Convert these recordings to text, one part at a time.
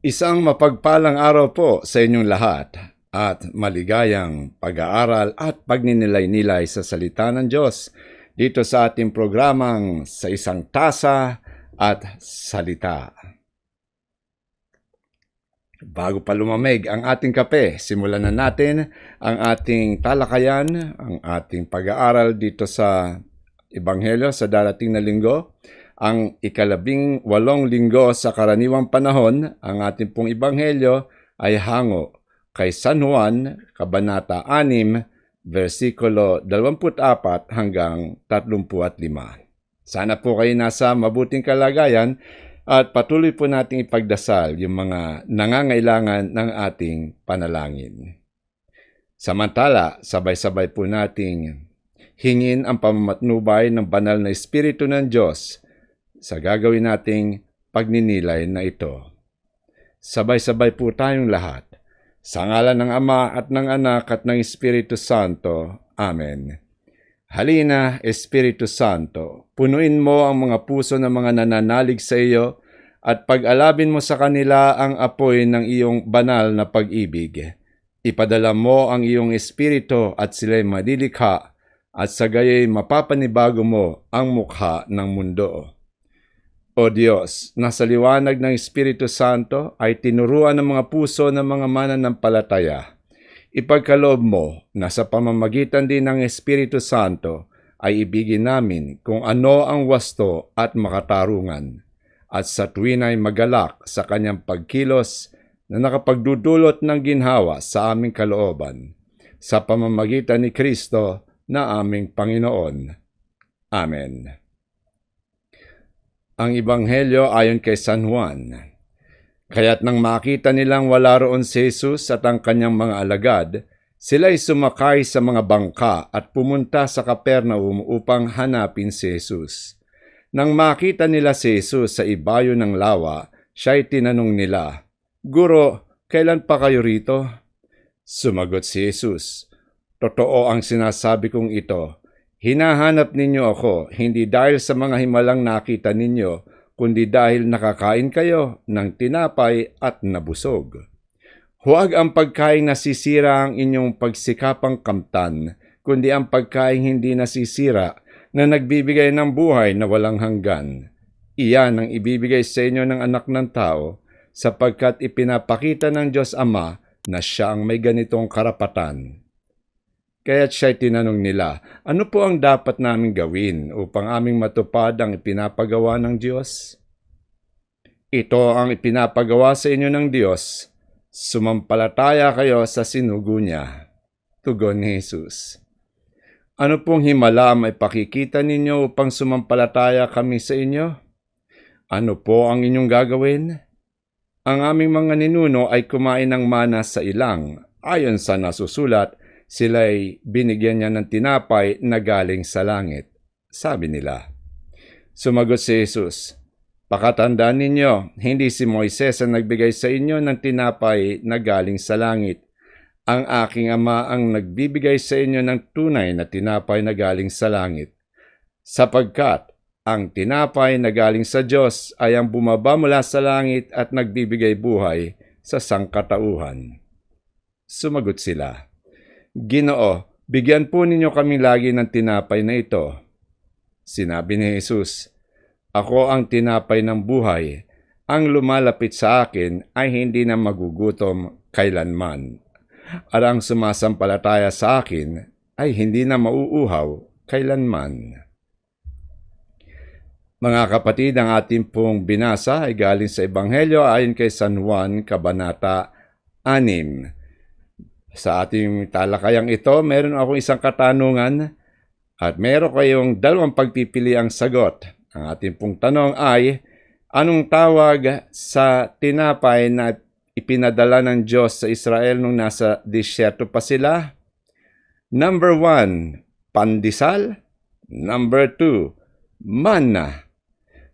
Isang mapagpalang araw po sa inyong lahat at maligayang pag-aaral at pagninilay-nilay sa salita ng Diyos dito sa ating programang sa isang tasa at salita. Bago pa lumamig ang ating kape, simulan na natin ang ating talakayan, ang ating pag-aaral dito sa Ebanghelyo sa darating na linggo ang ikalabing walong linggo sa karaniwang panahon, ang ating pong ibanghelyo ay hango kay San Juan, Kabanata 6, versikulo 24 hanggang 35. Sana po kayo nasa mabuting kalagayan at patuloy po nating ipagdasal yung mga nangangailangan ng ating panalangin. Samantala, sabay-sabay po nating hingin ang pamamatnubay ng banal na Espiritu ng Diyos sa gagawin nating pagninilay na ito. Sabay-sabay po tayong lahat. Sa ngalan ng Ama at ng Anak at ng Espiritu Santo. Amen. Halina, Espiritu Santo, punuin mo ang mga puso ng mga nananalig sa iyo at pag-alabin mo sa kanila ang apoy ng iyong banal na pag-ibig. Ipadala mo ang iyong Espiritu at sila'y madilikha at sa gaya'y mapapanibago mo ang mukha ng mundo. O Diyos, na sa liwanag ng Espiritu Santo ay tinuruan ng mga puso ng mga mananampalataya. Ipagkaloob mo na sa pamamagitan din ng Espiritu Santo ay ibigin namin kung ano ang wasto at makatarungan at sa tuwin ay magalak sa kanyang pagkilos na nakapagdudulot ng ginhawa sa aming kalooban sa pamamagitan ni Kristo na aming Panginoon. Amen. Ang Ibanghelyo ayon kay San Juan. Kaya't nang makita nilang wala roon si Jesus at ang kanyang mga alagad, sila'y sumakay sa mga bangka at pumunta sa Kapernaum upang hanapin si Jesus. Nang makita nila si Jesus sa ibayo ng lawa, siya'y tinanong nila, Guro, kailan pa kayo rito? Sumagot si Jesus, Totoo ang sinasabi kong ito, Hinahanap ninyo ako, hindi dahil sa mga himalang nakita ninyo, kundi dahil nakakain kayo ng tinapay at nabusog. Huwag ang pagkain nasisira ang inyong pagsikapang kamtan, kundi ang pagkain hindi nasisira na nagbibigay ng buhay na walang hanggan. Iyan ang ibibigay sa inyo ng anak ng tao, sapagkat ipinapakita ng Diyos Ama na siya ang may ganitong karapatan. Kaya't siya'y tinanong nila, ano po ang dapat namin gawin upang aming matupad ang ipinapagawa ng Diyos? Ito ang ipinapagawa sa inyo ng Diyos, sumampalataya kayo sa sinugo niya. Tugon ni Jesus. Ano pong himala may pakikita ninyo upang sumampalataya kami sa inyo? Ano po ang inyong gagawin? Ang aming mga ninuno ay kumain ng mana sa ilang, ayon sa nasusulat, sila'y binigyan niya ng tinapay na galing sa langit. Sabi nila. Sumagot si Jesus, Pakatandaan ninyo, hindi si Moises ang nagbigay sa inyo ng tinapay na galing sa langit. Ang aking ama ang nagbibigay sa inyo ng tunay na tinapay na galing sa langit. Sapagkat ang tinapay na galing sa Diyos ay ang bumaba mula sa langit at nagbibigay buhay sa sangkatauhan. Sumagot sila. Ginoo, bigyan po ninyo kami lagi ng tinapay na ito. Sinabi ni Jesus, Ako ang tinapay ng buhay. Ang lumalapit sa akin ay hindi na magugutom kailanman. At ang sumasampalataya sa akin ay hindi na mauuhaw kailanman. Mga kapatid, ang ating pong binasa ay galing sa Ebanghelyo ayon kay San Juan, Kabanata 6. Sa ating talakayang ito, meron akong isang katanungan at meron kayong dalawang pagpipili ang sagot. Ang ating pong tanong ay, anong tawag sa tinapay na ipinadala ng Diyos sa Israel nung nasa disyerto pa sila? Number one, pandesal. Number two, manna.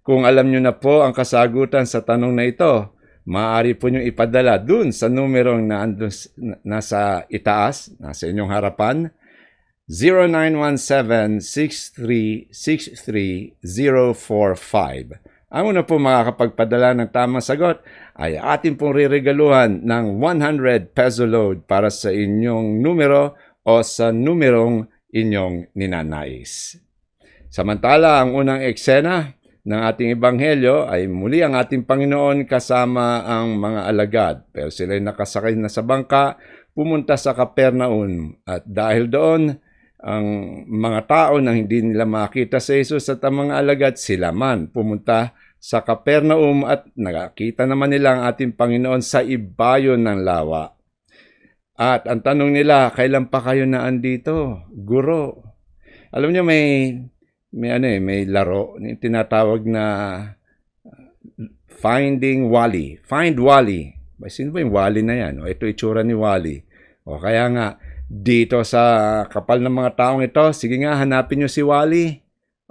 Kung alam nyo na po ang kasagutan sa tanong na ito, maaari po nyo ipadala dun sa numerong na andun, nasa itaas, nasa inyong harapan, 0917-6363-045. Ang una po makakapagpadala ng tamang sagot ay atin pong riregaluhan ng 100 peso load para sa inyong numero o sa numerong inyong ninanais. Samantala, ang unang eksena ng ating ebanghelyo ay muli ang ating Panginoon kasama ang mga alagad. Pero sila'y nakasakay na sa bangka, pumunta sa Kapernaum. At dahil doon, ang mga tao na hindi nila makita sa Jesus at ang mga alagad, sila man pumunta sa Kapernaum at nakakita naman nila ang ating Panginoon sa ibayon ng lawa. At ang tanong nila, kailan pa kayo na andito? Guro. Alam niyo may may ano eh, may laro, tinatawag na Finding Wally. Find Wally. Ba, sino ba yung Wally na yan? O, ito itsura ni Wally. O kaya nga, dito sa kapal ng mga taong ito, sige nga, hanapin nyo si Wally.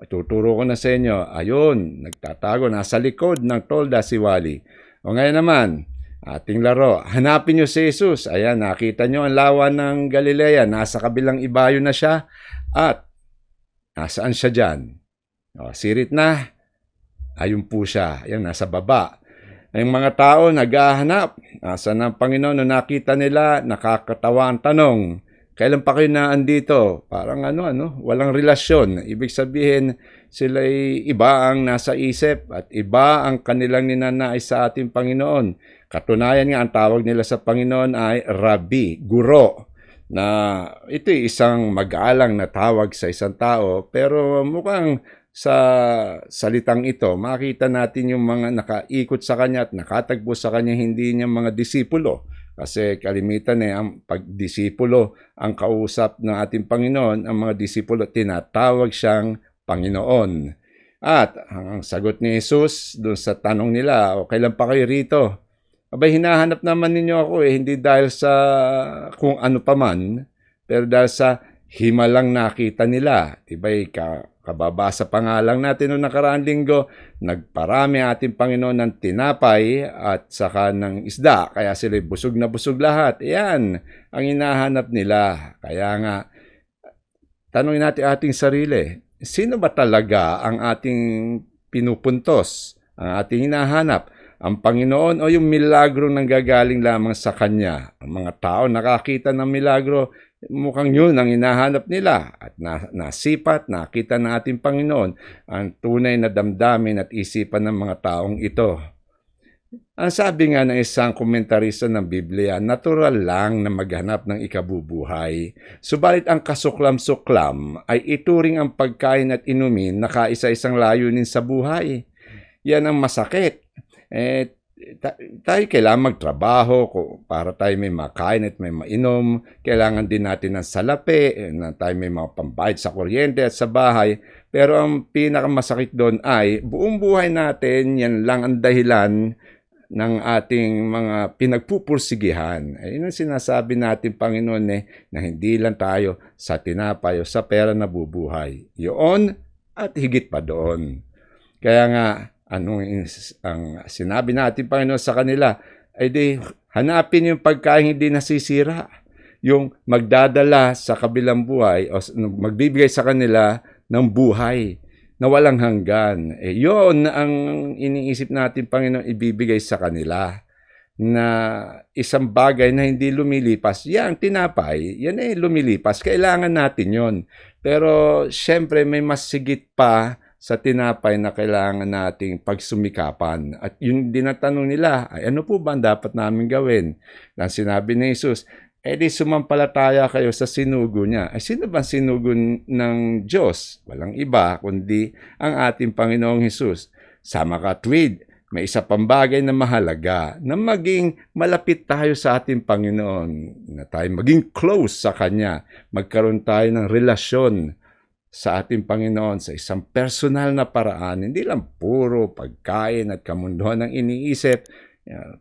Tuturo ko na sa inyo. Ayun, nagtatago, nasa likod ng tolda si Wally. O ngayon naman, ating laro, hanapin nyo si Jesus. Ayan, nakita nyo ang lawa ng Galilea. Nasa kabilang ibayo na siya. At, nasaan siya dyan? O, sirit na. Ayun po siya. Ayan, nasa baba. Yung mga tao naghahanap. Nasaan ang Panginoon? Nung nakita nila, nakakatawa ang tanong. Kailan pa kayo na andito? Parang ano, ano, walang relasyon. Ibig sabihin, sila iba ang nasa isip at iba ang kanilang ninanais sa ating Panginoon. Katunayan nga, ang tawag nila sa Panginoon ay Rabbi, Guro na ito isang mag-alang na tawag sa isang tao pero mukhang sa salitang ito, makita natin yung mga nakaikot sa kanya at nakatagpo sa kanya hindi niya mga disipulo. Kasi kalimitan eh, ang pagdisipulo, ang kausap ng ating Panginoon, ang mga disipulo, tinatawag siyang Panginoon. At ang sagot ni Jesus doon sa tanong nila, o kailan pa kayo rito? Abay, hinahanap naman ninyo ako eh, hindi dahil sa kung ano pa man, pero dahil sa himalang nakita nila. Diba'y ka, kababasa pa nga lang natin noong nakaraang linggo, nagparami ating Panginoon ng tinapay at saka ng isda. Kaya sila busog na busog lahat. Yan ang hinahanap nila. Kaya nga, tanongin natin ating sarili, sino ba talaga ang ating pinupuntos, ang ating hinahanap? Ang Panginoon o yung milagro nang gagaling lamang sa Kanya. Ang mga tao nakakita ng milagro, mukhang yun ang hinahanap nila at na, nasipat, nakita ng ating Panginoon ang tunay na damdamin at isipan ng mga taong ito. Ang sabi nga ng isang komentarista ng Biblia, natural lang na maghanap ng ikabubuhay. Subalit ang kasuklam-suklam ay ituring ang pagkain at inumin na kaisa-isang layunin sa buhay. Yan ang masakit eh, tayo kailangan magtrabaho para tayo may makain at may mainom. Kailangan din natin ng salapi, eh, na tayo may mga pambayad sa kuryente at sa bahay. Pero ang pinakamasakit doon ay buong buhay natin, yan lang ang dahilan ng ating mga pinagpupursigihan. Ayun ang sinasabi natin, Panginoon, eh, na hindi lang tayo sa tinapay o sa pera na bubuhay. Yun at higit pa doon. Kaya nga, anong ang sinabi natin Panginoon sa kanila ay di hanapin yung pagkain hindi nasisira yung magdadala sa kabilang buhay o magbibigay sa kanila ng buhay na walang hanggan. Eh, yon ang iniisip natin, Panginoon, ibibigay sa kanila na isang bagay na hindi lumilipas. Yan, tinapay, yan eh lumilipas. Kailangan natin yon Pero, syempre, may mas sigit pa sa tinapay na kailangan nating pagsumikapan. At yung dinatanong nila, ay ano po ba ang dapat namin gawin? Nang sinabi ni Jesus, eh di sumampalataya kayo sa sinugo niya. Ay sino ba sinugo ng Diyos? Walang iba kundi ang ating Panginoong Jesus. Sa makatwid, may isa pang bagay na mahalaga na maging malapit tayo sa ating Panginoon, na tayo maging close sa Kanya, magkaroon tayo ng relasyon sa ating Panginoon sa isang personal na paraan, hindi lang puro pagkain at kamunduhan ang iniisip,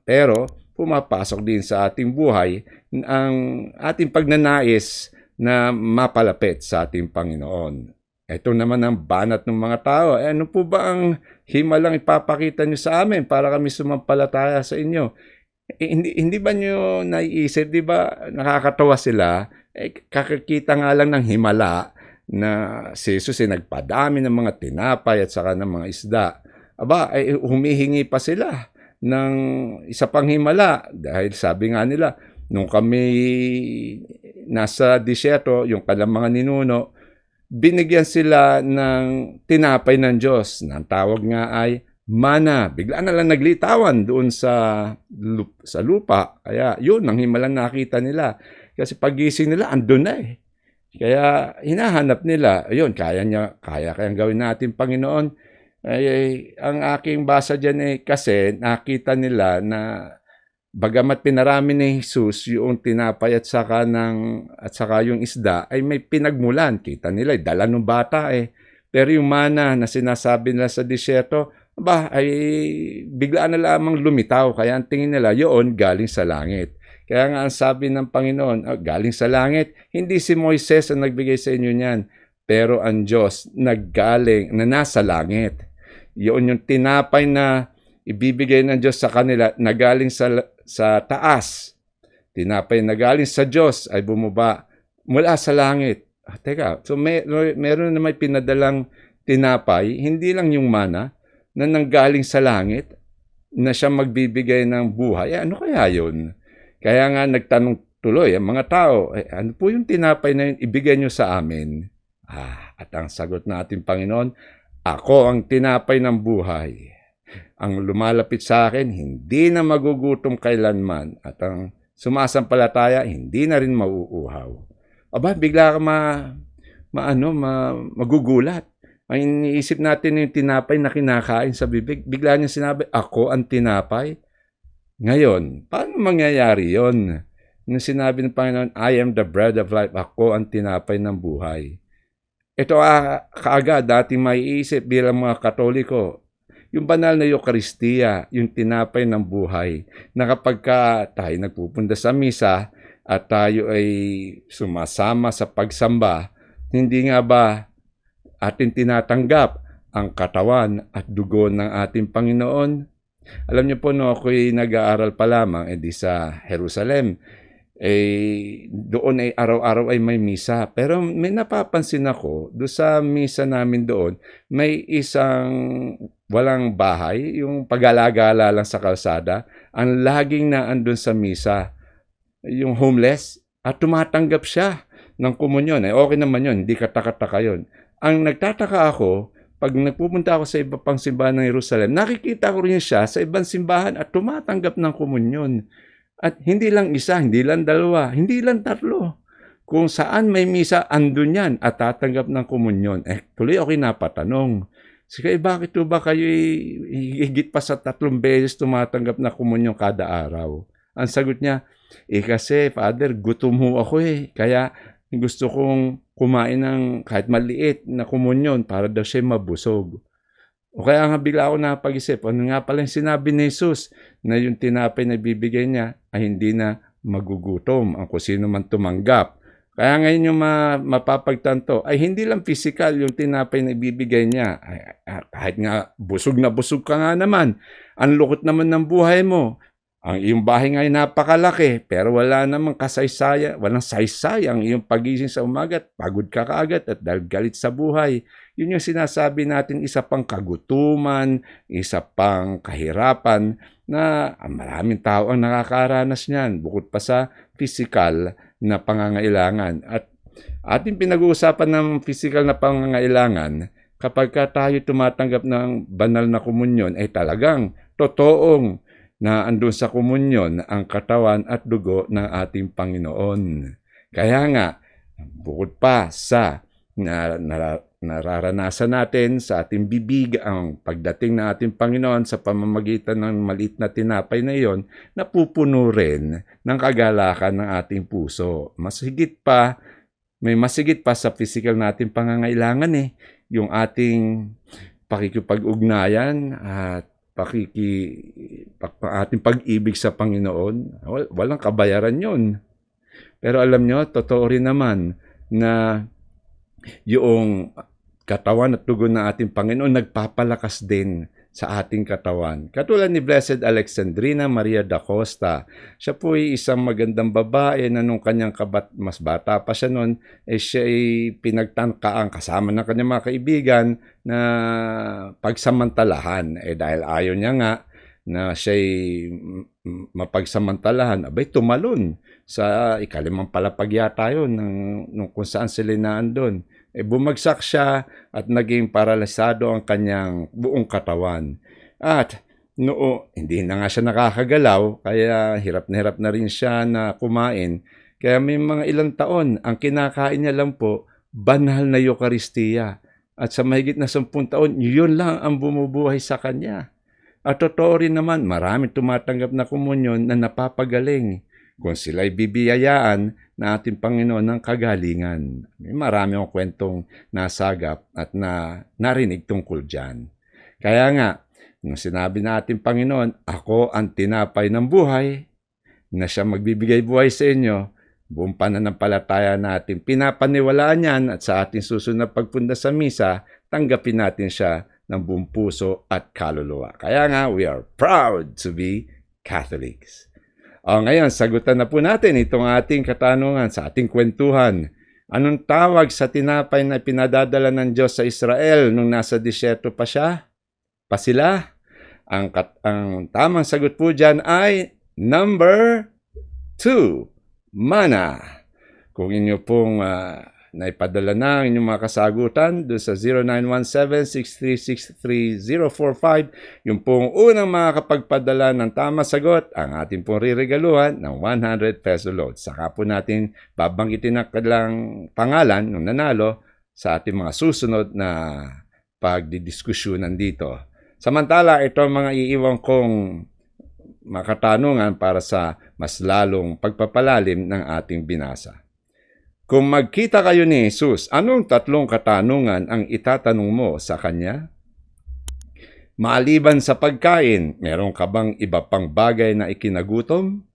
pero pumapasok din sa ating buhay ang ating pagnanais na mapalapit sa ating Panginoon. Ito naman ang banat ng mga tao. Eh, ano po ba ang himalang ipapakita nyo sa amin para kami sumampalataya sa inyo? Eh, hindi, hindi ba nyo naiisip, di ba nakakatawa sila? Eh, kakakita nga lang ng himala na si Jesus ay nagpadami ng mga tinapay at saka ng mga isda. aba, ay humihingi pa sila ng isa pang himala dahil sabi nga nila, nung kami nasa disyerto, yung kalang mga ninuno, binigyan sila ng tinapay ng Diyos. Ang tawag nga ay mana. Bigla na lang naglitawan doon sa, lup- sa lupa. Kaya yun, ang himalang nakita nila. Kasi pagising nila, andun na eh. Kaya hinahanap nila, ayun, kaya niya, kaya kayang gawin natin, Panginoon. Ay, ay, ang aking basa dyan eh, kasi nakita nila na bagamat pinarami ni Jesus yung tinapay at saka, ng, at saka yung isda, ay may pinagmulan. Kita nila, eh, dala ng bata eh. Pero yung mana na sinasabi nila sa disyerto, ba, ay biglaan na lamang lumitaw. Kaya ang tingin nila, yun galing sa langit. Kaya nga ang sabi ng Panginoon, "Ah, galing sa langit, hindi si Moises ang nagbigay sa inyo niyan, pero ang Diyos naggaling, na nasa langit. Yun yung tinapay na ibibigay ng Diyos sa kanila na galing sa, sa taas. Tinapay na galing sa Diyos ay bumaba mula sa langit. Ah, teka, so may, meron na may pinadalang tinapay, hindi lang yung mana, na nanggaling sa langit, na siya magbibigay ng buhay. Eh, ano kaya yun? Kaya nga nagtanong tuloy ang mga tao, eh, ano po yung tinapay na yun, ibigay nyo sa amin? Ah, at ang sagot natin, Panginoon, ako ang tinapay ng buhay. Ang lumalapit sa akin, hindi na magugutom kailanman. At ang sumasampalataya, hindi na rin mauuhaw. Aba, bigla ka ma, maano, ma, magugulat. Ang iniisip natin yung tinapay na kinakain sa bibig. Bigla niya sinabi, ako ang tinapay. Ngayon, paano mangyayari yon? Nung sinabi ng Panginoon, I am the bread of life, ako ang tinapay ng buhay. Ito ah, kaagad dating maiisip bilang mga katoliko, yung banal na Eucharistia, yung tinapay ng buhay, na kapag ka tayo nagpupunta sa misa at tayo ay sumasama sa pagsamba, hindi nga ba atin tinatanggap ang katawan at dugo ng ating Panginoon? Alam niyo po, no, ako'y nag-aaral pa lamang edi sa Jerusalem. Eh, doon ay araw-araw ay may misa. Pero may napapansin ako, do sa misa namin doon, may isang walang bahay, yung pag-alagala lang sa kalsada, ang laging na andun sa misa, yung homeless, at tumatanggap siya ng komunyon. Eh, okay naman yun, hindi katakataka yun. Ang nagtataka ako, pag nagpupunta ako sa iba pang simbahan ng Jerusalem, nakikita ko rin siya sa ibang simbahan at tumatanggap ng komunyon. At hindi lang isa, hindi lang dalawa, hindi lang tatlo. Kung saan may misa, andun yan at tatanggap ng komunyon. Eh, tuloy ako napatanong. Sige, bakit to ba kayo higit pa sa tatlong beses tumatanggap na komunyon kada araw? Ang sagot niya, eh kasi, Father, gutom ako eh. Kaya gusto kong kumain ng kahit maliit na komunyon para daw siya mabusog. O kaya nga bigla ako napag-isip, ano nga pala yung sinabi ni Jesus na yung tinapay na bibigay niya ay hindi na magugutom ang kung sino man tumanggap. Kaya ngayon yung ma- mapapagtanto ay hindi lang physical yung tinapay na ibibigay niya. Ay, kahit nga busog na busog ka nga naman. Ang lukot naman ng buhay mo. Ang iyong bahay ay napakalaki, pero wala namang kasaysaya, walang saysay ang iyong pagising sa umaga pagod ka kaagad at dahil galit sa buhay. Yun yung sinasabi natin isa pang kagutuman, isa pang kahirapan na maraming tao ang nakakaranas niyan bukod pa sa physical na pangangailangan. At ating pinag-uusapan ng physical na pangangailangan, kapag ka tayo tumatanggap ng banal na komunyon, ay talagang totoong na andun sa komunyon ang katawan at dugo ng ating Panginoon. Kaya nga, bukod pa sa na, na, nararanasan natin sa ating bibig ang pagdating ng ating Panginoon sa pamamagitan ng maliit na tinapay na iyon, napupuno rin ng kagalakan ng ating puso. Mas higit pa, may masigit pa sa physical natin pangangailangan eh, yung ating pakikipag-ugnayan at pakiki pak, ating pag-ibig sa Panginoon, wal, walang kabayaran 'yon. Pero alam nyo, totoo rin naman na yung katawan at dugo ng ating Panginoon nagpapalakas din sa ating katawan. Katulad ni Blessed Alexandrina Maria da Costa. Siya po ay isang magandang babae na nung kanyang kabat, mas bata pa siya noon, eh siya ay pinagtangkaan kasama ng kanyang mga kaibigan na pagsamantalahan. Eh dahil ayaw niya nga na siya'y mm, mapagsamantalahan, abay tumalon sa ikalimang palapag yata yun ng, nung kung saan sila naandun. Eh, bumagsak siya at naging paralisado ang kanyang buong katawan. At noo, hindi na nga siya nakakagalaw, kaya hirap na hirap na rin siya na kumain. Kaya may mga ilang taon, ang kinakain niya lang po, banal na Eukaristiya. At sa mahigit na sampung taon, yun lang ang bumubuhay sa kanya. At totoo rin naman, marami tumatanggap na komunyon na napapagaling kung sila'y bibiyayaan na ating Panginoon ng kagalingan. May marami akong kwentong nasagap at na narinig tungkol dyan. Kaya nga, nung sinabi na ating Panginoon, ako ang tinapay ng buhay, na siya magbibigay buhay sa inyo, buong pananampalataya natin, pinapaniwalaan yan at sa ating susunod na pagpunta sa misa, tanggapin natin siya ng buong puso at kaluluwa. Kaya nga, we are proud to be Catholics. O ngayon, sagutan na po natin itong ating katanungan sa ating kwentuhan. Anong tawag sa tinapay na pinadadala ng Diyos sa Israel nung nasa disyerto pa siya? Pa sila? Ang, kat- ang tamang sagot po dyan ay number two, mana. Kung inyo pong ah, naipadala na ang inyong mga kasagutan doon sa 0917-6363045. Yung pong unang makakapagpadala ng tama sagot, ang ating pong riregaluhan ng 100 peso load. Saka po natin babanggitin ang kanilang pangalan ng nanalo sa ating mga susunod na pagdidiskusyonan dito. Samantala, ito ang mga iiwan kong makatanungan para sa mas lalong pagpapalalim ng ating binasa. Kung magkita kayo ni Jesus, anong tatlong katanungan ang itatanong mo sa Kanya? Maliban sa pagkain, meron ka bang iba pang bagay na ikinagutom?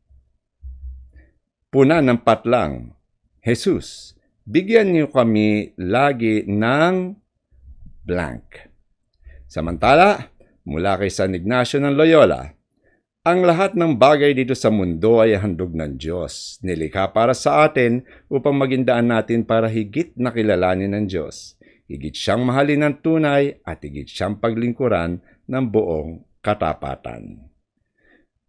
Puna ng patlang, Jesus, bigyan niyo kami lagi ng blank. Samantala, mula kay San Ignacio ng Loyola, ang lahat ng bagay dito sa mundo ay handog ng Diyos. Nilikha para sa atin upang maging daan natin para higit na kilalanin ng Diyos. Higit siyang mahalin ng tunay at higit siyang paglingkuran ng buong katapatan.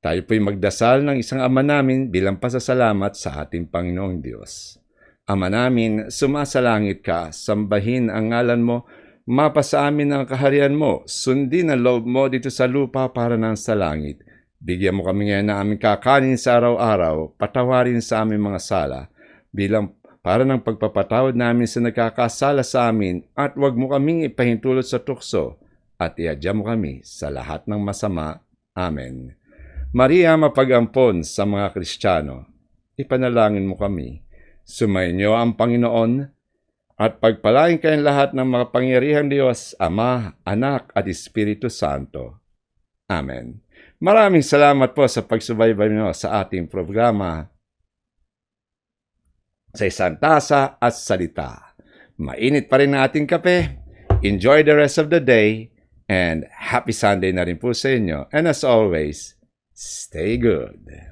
Tayo po'y magdasal ng isang ama namin bilang pasasalamat sa ating Panginoong Diyos. Ama namin, sumasalangit ka, sambahin ang ngalan mo, mapa amin ang kaharian mo, sundin ang loob mo dito sa lupa para nang sa langit. Bigyan mo kami ngayon ng aming kakanin sa araw-araw, patawarin sa aming mga sala, bilang para ng pagpapatawad namin sa nagkakasala sa amin, at huwag mo kaming ipahintulot sa tukso, at iadya mo kami sa lahat ng masama. Amen. Maria, mapag-ampon sa mga Kristiyano, ipanalangin mo kami. Sumainyo ang Panginoon, at pagpalain kayong lahat ng mga pangyarihang Diyos, Ama, Anak, at Espiritu Santo. Amen. Maraming salamat po sa pagsubaybay niyo sa ating programa sa isang tasa at salita. Mainit pa rin ang ating kape. Enjoy the rest of the day and happy Sunday na rin po sa inyo. And as always, stay good.